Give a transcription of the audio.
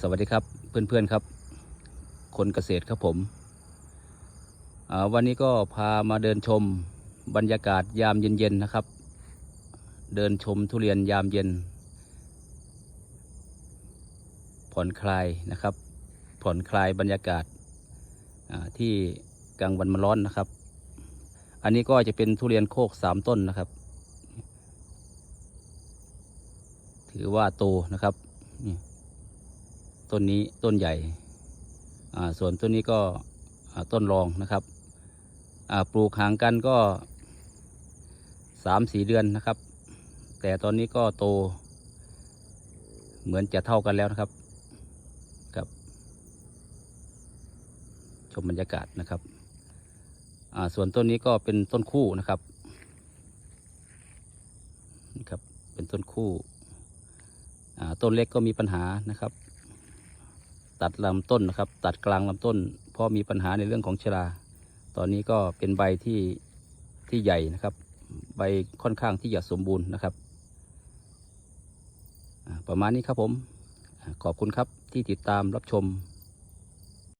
สวัสดีครับเพื่อนๆครับ คนเกษตรครับผมวันนี้ก็พามาเดินชมบรรยากาศยามเย็นๆนะครับ เดินชมทุเรียนยามเย็น ผ่อนคลายนะครับ ผ่อนคลายบรรยากาศที่กลางวันมันร้อนนะครับ อันนี้ก็จะเป็นทุเรียนโคกสามต้นนะครับ ถือว่าโตนะครับนี่ ต้นนี้ต้นใหญ่ส่วนต้นนี้ก็ต้นรองนะครับปลูกห่างกันก็สามสี่เดือนนะครับ แต่ตอนนี้ก็โต เหมือนจะเท่ากันแล้วนะครับครับ ชมบรรยากาศนะครับส่วนต้นนี้ก็เป็นต้นคู่นะครับนี่ครับเป็นต้นคู่ต้นเล็กก็มีปัญหานะครับ ตัดลำต้นนะครับ ตัดกลางลำต้น เพราะมีปัญหาในเรื่องของชรา ตอนนี้ก็เป็นใบที่ที่ใหญ่นะครับ ใบค่อนข้างที่จะสมบูรณ์นะครับ ประมาณนี้ครับผม ขอบคุณครับที่ติดตามรับชม